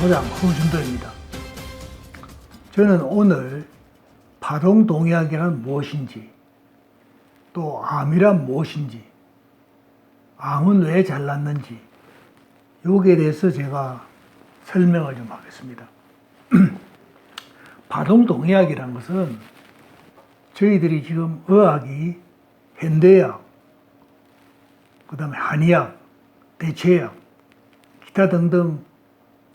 소장 허준도입니다. 저는 오늘 파동동의학이란 무엇인지, 또 암이란 무엇인지, 암은 왜 잘났는지, 여기에 대해서 제가 설명을 좀 하겠습니다. 파동동의학이란 것은 저희들이 지금 의학이 현대약, 그 다음에 한의학, 대체약, 기타 등등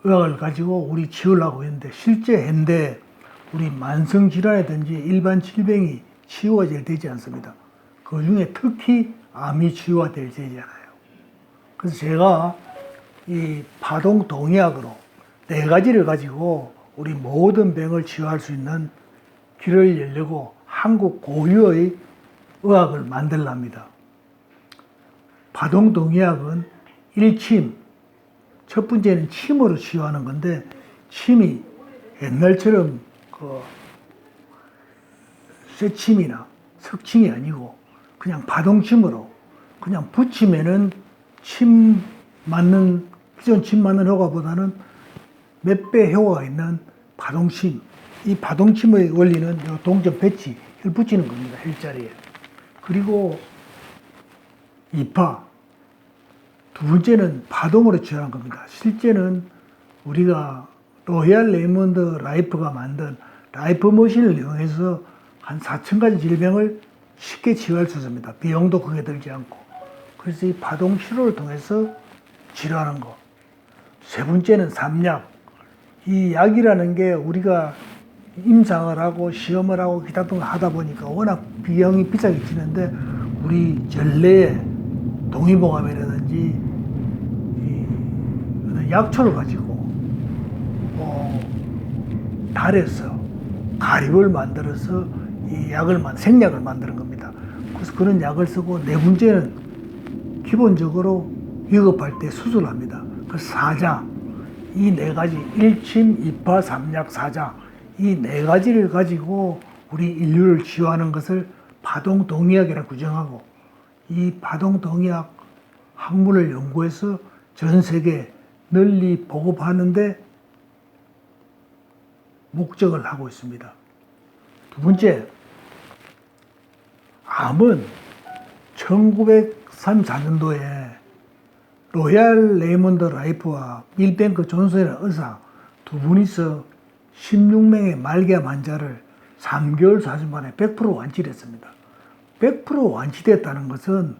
의학을 가지고 우리 치유하고 있는데 실제 현대 우리 만성 질환이든지 일반 질병이 치유가 잘 되지 않습니다. 그 중에 특히 암이 치유가 될 되잖아요. 그래서 제가 이 파동 동의학으로 네 가지를 가지고 우리 모든 병을 치유할 수 있는 길을 열려고 한국 고유의 의학을 만들랍니다. 파동 동의학은 일침, 첫 번째는 침으로 치유하는 건데 침이 옛날처럼 그 쇠침이나 석침이 아니고 그냥 파동침으로 그냥 붙이면은 침 맞는 기존 침 맞는 효과보다는 몇 배 효과가 있는 파동침. 이 파동침의 원리는 요 동전 배치 를 붙이는 겁니다. 헬자리에. 그리고 이파. 두 번째는 파동으로 치유하는 겁니다. 실제는 우리가 로얄 레이먼드 라이프가 만든 라이프 머신을 이용해서 한 4천 가지 질병을 쉽게 치유할 수 있습니다. 비용도 크게 들지 않고. 그래서 이 파동 치료를 통해서 치료하는 것. 세 번째는 삼약. 이 약이라는 게 우리가 임상을 하고 시험을 하고 기타 등을 하다 보니까 워낙 비용이 비싸게 치는데 우리 전래에 동의보감이라든지 약초를 가지고 어, 달에서 가립을 만들어서 이 약을 만 생약을 만드는 겁니다. 그래서 그런 약을 쓰고 네 번째는 기본적으로 위급할 때 수술합니다. 그 사자 이 네 가지 일침, 이파, 삼약, 사자 이 네 가지를 가지고 우리 인류를 치유하는 것을 파동 동의학이라 규정하고 이 파동 동의학 학문을 연구해서 전 세계 널리 보급하는데 목적을 하고 있습니다. 두 번째, 암은 1934년도에 로얄 레이먼드 라이프와 밀뱅크 존슨이라는 의사 두 분이서 16명의 말기암 환자를 3개월 4주 만에 100% 완치를 했습니다. 100% 완치됐다는 것은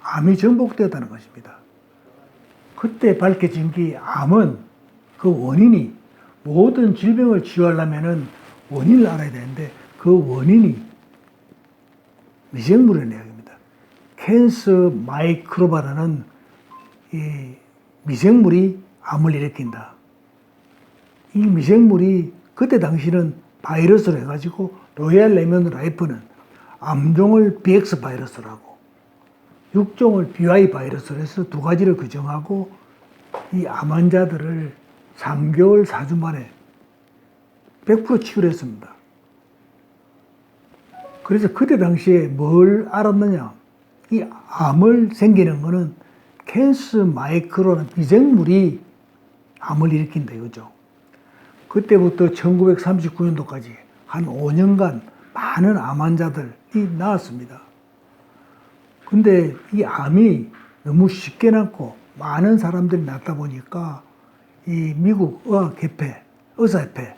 암이 정복되었다는 것입니다. 그때 밝혀진 게 암은 그 원인이 모든 질병을 치유하려면은 원인을 알아야 되는데 그 원인이 미생물의 내용입니다. 캔서 마이크로바라는 이 미생물이 암을 일으킨다. 이 미생물이 그때 당시는 바이러스로 해가지고 로얄 레몬 라이프는 암종을 BX 바이러스라고 육종을 BY 바이러스로 해서 두 가지를 규정하고 이 암 환자들을 3개월 4주 만에 100% 치유를 했습니다. 그래서 그때 당시에 뭘 알았느냐? 이 암을 생기는 거는 캔스 마이크로는 미생물이 암을 일으킨다 이거죠. 그때부터 1939년도까지 한 5년간 많은 암 환자들이 나왔습니다. 근데 이 암이 너무 쉽게 낳고 많은 사람들이 낳다 보니까 이 미국 의학협회, 의사협회,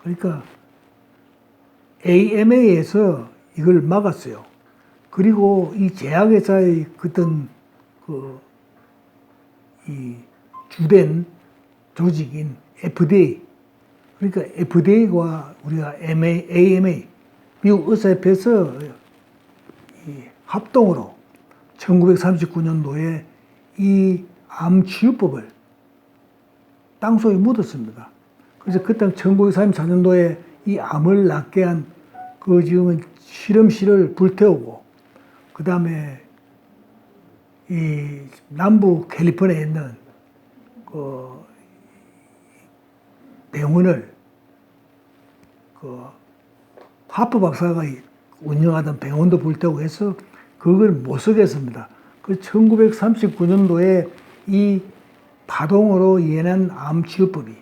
그러니까 AMA에서 이걸 막았어요. 그리고 이 제약회사의 어떤 그, 이 주된 조직인 FDA, 그러니까 FDA와 우리가 MA, AMA, 미국 의사협회에서 이 합동으로 1939년도에 이 암치유법을 땅속에 묻었습니다. 그래서 그때 1934년도에 이 암을 낫게 한 그 지금은 실험실을 불태우고 그 다음에 이 남부 캘리포니아에 있는 그 병원을 그 하프 박사가 운영하던 병원도 불태우고 해서 그걸 못 쓰게 했습니다. 그 1939년도에 이 파동으로 인한 암 치료법이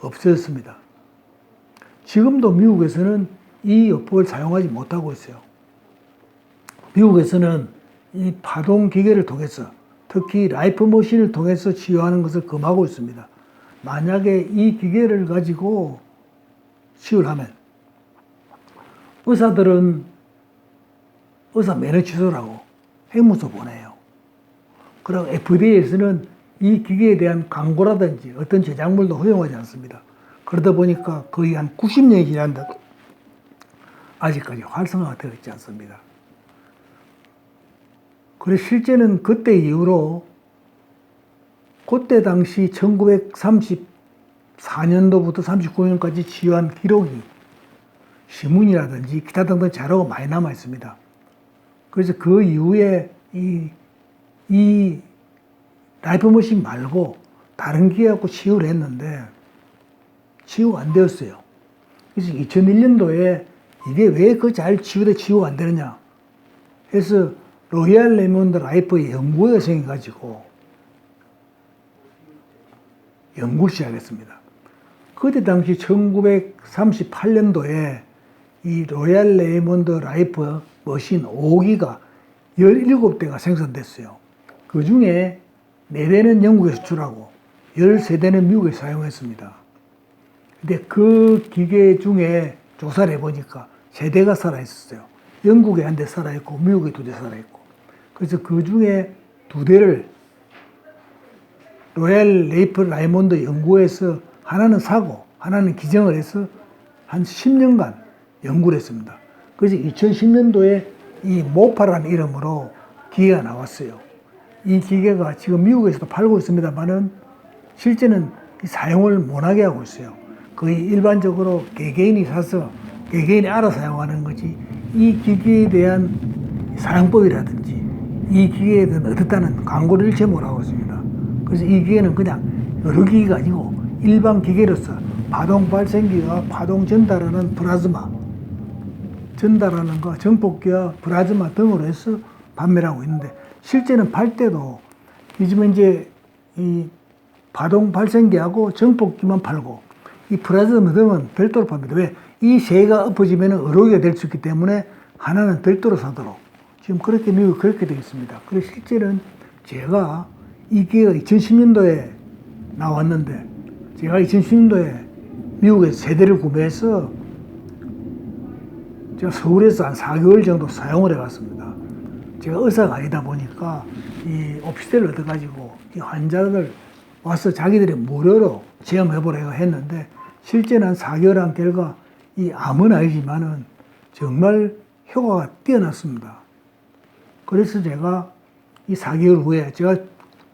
없어졌습니다. 지금도 미국에서는 이 요법을 사용하지 못하고 있어요. 미국에서는 이 파동 기계를 통해서 특히 라이프 머신을 통해서 치유하는 것을 금하고 있습니다. 만약에 이 기계를 가지고 치유를 하면 의사들은 의사 면허 취소라고 행무소 보내요. 그리고 FDA에서는 이 기계에 대한 광고라든지 어떤 제작물도 허용하지 않습니다. 그러다 보니까 거의 한 90년이 지났는데 아직까지 활성화가 되어 있지 않습니다. 그래서 실제는 그때 이후로 그때 당시 1934년도부터 39년까지 치유한 기록이 신문이라든지 기타 등등 자료가 많이 남아 있습니다. 그래서 그 이후에 이, 이 라이프 머신 말고 다른 기계 갖고 치유를 했는데 치유가 안 되었어요. 그래서 2001년도에 이게 왜 그 잘 치유돼 치유가 안 되느냐 해서 로얄 레몬드 라이프 연구가 생겨가지고 연구를 시작했습니다. 그때 당시 1938년도에 이 로얄 레몬드 라이프 머신 5기가 17대가 생산됐어요. 그 중에 4대는 영국에 수출하고 13대는 미국에 사용했습니다. 근데 그 기계 중에 조사를 해보니까 3대가 살아있었어요. 영국에 한 대 살아있고 미국에 두 대 살아있고. 그래서 그 중에 두 대를 로얄 레이프 라이몬드 연구에서 하나는 사고 하나는 기증을 해서 한 10년간 연구를 했습니다. 그래서 2010년도에 이 모파라는 이름으로 기계가 나왔어요. 이 기계가 지금 미국에서도 팔고 있습니다만은 실제는 이 사용을 못하게 하고 있어요. 거의 일반적으로 개개인이 사서 개개인이 알아 사용하는 거지 이 기계에 대한 사용법이라든지 이 기계에 대한 어떻다는 광고를 일체 못하고 있습니다. 그래서 이 기계는 그냥 여러 기계가 아니고 일반 기계로서 파동 발생기와 파동 전달하는 플라즈마 전달하는 거 정폭기와 플라즈마 등으로 해서 판매를 하고 있는데 실제는 팔 때도 요즘은 이제 이 파동 발생기하고 정폭기만 팔고 이 플라즈마 등은 별도로 팝니다. 왜? 이 세가 엎어지면 의료기가 될수 있기 때문에 하나는 별도로 사도록 지금 그렇게 미국 그렇게 되어 있습니다. 그래서 실제는 제가 이 기회가 2010년도에 나왔는데 제가 2010년도에 미국에서 세대를 구매해서 제가 서울에서 한 4개월 정도 사용을 해봤습니다. 제가 의사가 아니다 보니까 이 오피스텔을 얻어가지고 이 환자들 와서 자기들이 무료로 체험해보라고 했는데 실제는 한 4개월 한 결과 이 암은 아니지만은 정말 효과가 뛰어났습니다. 그래서 제가 이 4개월 후에 제가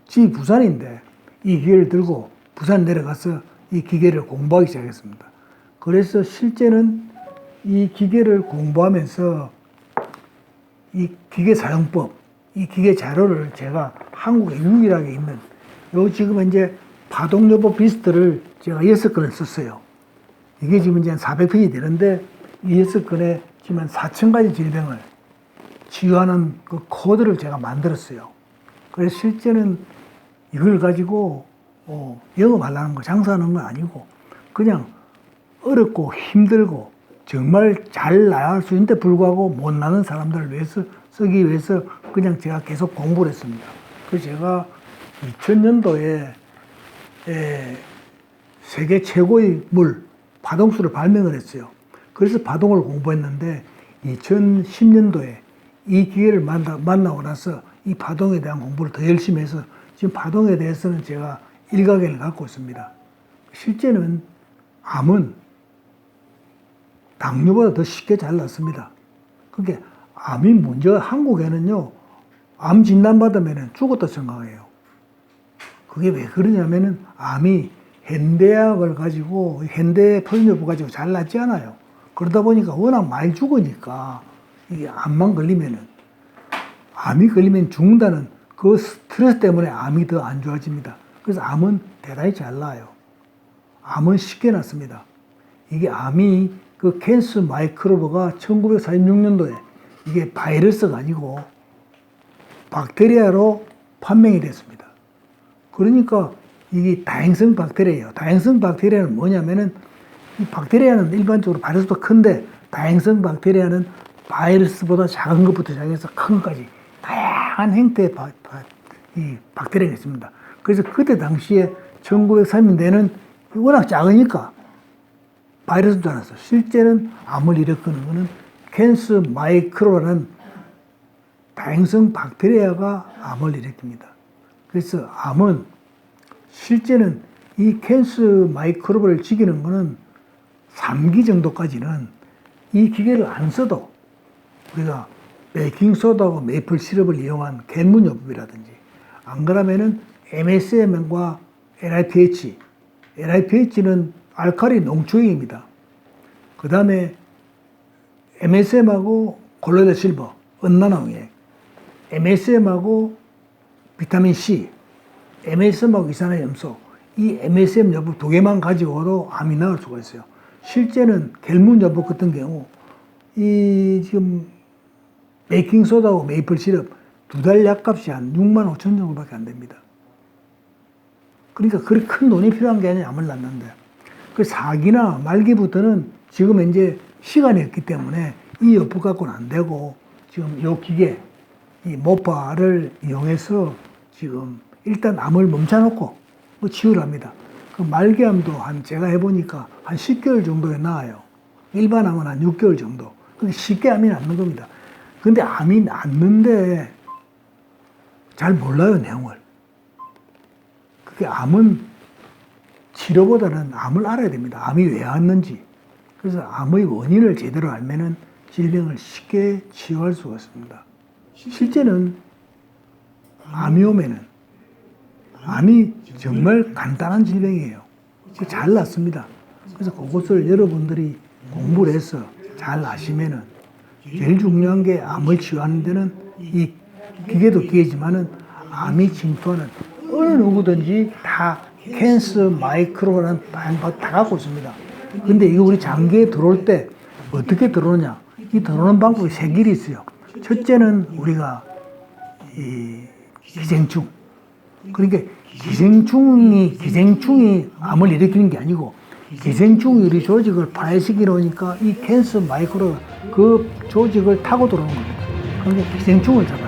집이 부산인데 이 기계를 들고 부산 내려가서 이 기계를 공부하기 시작했습니다. 그래서 실제는 이 기계를 공부하면서 이 기계 사용법, 이 기계 자료를 제가 한국에 유일하게 있는 요 지금 이제 파동요법 비스트를 제가 여섯 건을 썼어요. 이게 지금 이제 한 400편이 되는데 이 여섯 건에 지금 한 4천 가지 질병을 치유하는 그 코드를 제가 만들었어요. 그래서 실제는 이걸 가지고 어, 영업하려는 거, 장사하는 건 아니고 그냥 어렵고 힘들고 정말 잘 나갈 수 있는데 불구하고 못 나는 사람들을 위해서 쓰기 위해서 그냥 제가 계속 공부를 했습니다. 그래서 제가 2000년도에 세계 최고의 물, 파동수를 발명을 했어요. 그래서 파동을 공부했는데 2010년도에 이 기회를 만나, 만나고 나서 이 파동에 대한 공부를 더 열심히 해서 지금 파동에 대해서는 제가 일가견을 갖고 있습니다. 실제는 암은 당뇨보다 더 쉽게 잘 낫습니다. 그게 암이 문제가 한국에는요, 암 진단받으면 죽었다 생각해요. 그게 왜 그러냐면은 암이 현대약을 가지고 현대 표현요법 가지고 잘 낫지 않아요. 그러다 보니까 워낙 많이 죽으니까 이게 암만 걸리면은 암이 걸리면 죽는다는 그 스트레스 때문에 암이 더 안 좋아집니다. 그래서 암은 대단히 잘 나요. 암은 쉽게 낫습니다. 이게 암이 그 캔스 마이크로브가 1946년도에 이게 바이러스가 아니고 박테리아로 판명이 됐습니다. 그러니까 이게 다행성 박테리아예요. 다행성 박테리아는 뭐냐면은 이 박테리아는 일반적으로 바이러스도 큰데 다행성 박테리아는 바이러스보다 작은 것부터 시작해서 큰 것까지 다양한 형태의 바, 바- 이 박테리아가 있습니다. 그래서 그때 당시에 1903년대는 워낙 작으니까 바이러스인 줄 알았어. 실제는 암을 일으키는 거는 캔스 마이크로라는 다행성 박테리아가 암을 일으킵니다. 그래서 암은 실제는 이 캔스 마이크로브를 죽이는 거는 3기 정도까지는 이 기계를 안 써도 우리가 베이킹소다하고 메이플 시럽을 이용한 갱문요법이라든지 안 그러면은 MSM과 NIPH, NIPH는 알칼리 농축액입니다. 그 다음에 MSM하고 골로이드 실버, 은난홍액, MSM하고 비타민 C, MSM하고 이산화염소, 이 MSM 여부 두 개만 가지고도 암이 나을 수가 있어요. 실제는 겔문 여부 같은 경우 이 지금 베이킹 소다하고 메이플 시럽 두 달 약값이 한 6만 5천 정도밖에 안 됩니다. 그러니까 그렇게 큰 돈이 필요한 게 아니라 암을 낳는데 그 사기나 말기부터는 지금 이제 시간이 없기 때문에 이 여부 갖고는 안 되고 지금 요 기계 이 모파를 이용해서 지금 일단 암을 멈춰놓고 뭐 치유를 합니다. 그 말기암도 한 제가 해보니까 한 10개월 정도에 나아요. 일반 암은 한 6개월 정도. 근데 쉽게 암이 낫는 겁니다. 근데 암이 낫는데 잘 몰라요, 내용을. 그게 암은 치료보다는 암을 알아야 됩니다. 암이 왜 왔는지. 그래서 암의 원인을 제대로 알면은 질병을 쉽게 치유할 수가 있습니다. 실제는 암이 오면은 암이 정말 간단한 질병이에요. 그잘 낫습니다. 그래서 그것을 여러분들이 공부를 해서 잘 아시면은 제일 중요한 게 암을 치유하는 데는 이 기계도 기계지만은 암이 침투하는 어느 누구든지 다 캔서 마이크로라는 방법 다 갖고 있습니다. 근데 이거 우리 장기에 들어올 때 어떻게 들어오냐? 이 들어오는 방법이 세 길이 있어요. 첫째는 우리가 이 기생충. 그러니까 기생충이 기생충이 암을 일으키는 게 아니고 기생충이 우리 조직을 파해시키 놓으니까 이 캔서 마이크로 그 조직을 타고 들어오는 겁니다. 그러니까 기생충을 잡아야